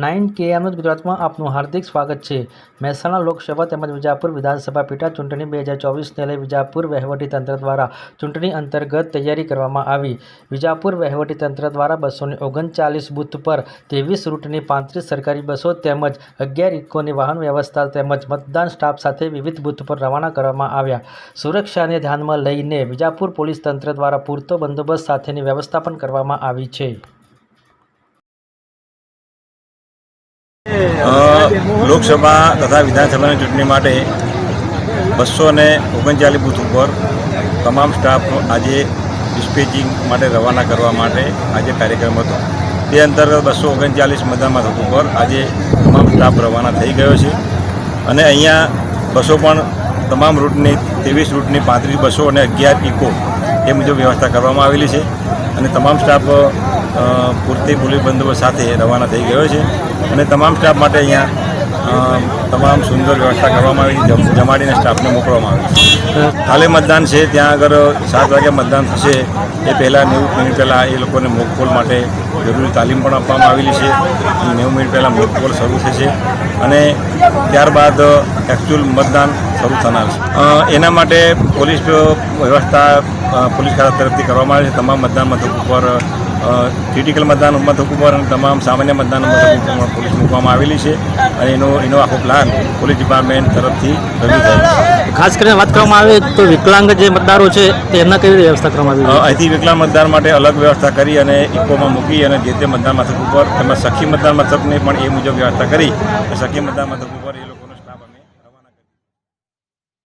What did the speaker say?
Nine કેએમનું ગુજરાતમાં આપનું હાર્દિક સ્વાગત છે. મહેસાણા લોકસભા તેમજ વિજાપુર વિધાનસભા પેટા ચૂંટણી બે હજાર ચોવીસને લઈ વિજાપુર વહીવટીતંત્ર દ્વારા ચૂંટણી અંતર્ગત તૈયારી કરવામાં આવી. વિજાપુર વહીવટીતંત્ર દ્વારા બસોની ઓગણચાલીસ બૂથ પર ત્રેવીસ રૂટની પાંત્રીસ સરકારી બસો તેમજ અગિયાર ઇકોની વાહન વ્યવસ્થા તેમજ મતદાન સ્ટાફ સાથે વિવિધ બૂથ પર રવાના કરવામાં આવ્યા. સુરક્ષાને ધ્યાનમાં લઈને વિજાપુર પોલીસ તંત્ર દ્વારા પૂરતો બંદોબસ્ત સાથેની વ્યવસ્થા પણ કરવામાં આવી છે. લોકસભા તથા વિધાનસભાની ચૂંટણી માટે બસો ને ઓગણચાલીસ બૂથ ઉપર તમામ સ્ટાફ આજે ડિસ્પેચિંગ માટે રવાના કરવા માટે આજે કાર્યક્રમ હતો. તે અંતર્ગત બસો ઓગણચાલીસ મતદાન મથક ઉપર આજે તમામ સ્ટાફ રવાના થઈ ગયો છે. અને અહીંયા બસો પણ તમામ રૂટની, ત્રેવીસ રૂટની પાંત્રીસ બસો અને અગિયાર ઇકો એ મુજબ વ્યવસ્થા કરવામાં આવેલી છે. અને તમામ સ્ટાફ પૂરતી પોલીસ બંદોબસ્ત સાથે રવાના થઈ ગયો છે અને તમામ સ્ટાફ માટે અહીંયા તમામ સુંદર વ્યવસ્થા કરવામાં આવી છે, જમ- જમાડીને સ્ટાફને મોકલવામાં આવે છે. કાલે મતદાન છે, ત્યાં આગળ સાત વાગે મતદાન થશે. એ પહેલાં નેવું મિનિટ પહેલાં એ લોકોને મોકપોલ માટે જરૂરી તાલીમ પણ આપવામાં આવેલી છે. નેવું મિનિટ પહેલાં મોકપોલ શરૂ થશે અને ત્યારબાદ એકચ્યુઅલ મતદાન શરૂ થનાર છે. એના માટે પોલીસ વ્યવસ્થા પોલીસ ખાતા તરફથી કરવામાં આવે છે. તમામ મતદાન મથક ઉપર ક્રિટિકલ મતદાન મથક ઉપર અને તમામ સામાન્ય મતદાન મથક ઉપર પોલીસ મૂકવામાં આવેલી છે અને એનો એનો આખો પ્લાન પોલીસ ડિપાર્ટમેન્ટ તરફથી રજૂ થયો. ખાસ કરીને વાત કરવામાં આવે તો વિકલાંગ જે મતદારો છે તેમના કેવી વ્યવસ્થા કરવામાં આવી? અહીંથી વિકલાંગ મતદાર માટે અલગ વ્યવસ્થા કરી અને ઇકોમાં મૂકી અને જે તે મતદાન મથક ઉપર તેમજ સખી મતદાન મથકને પણ એ મુજબ વ્યવસ્થા કરી. સખી મતદાન મથક ઉપર એ લોકોને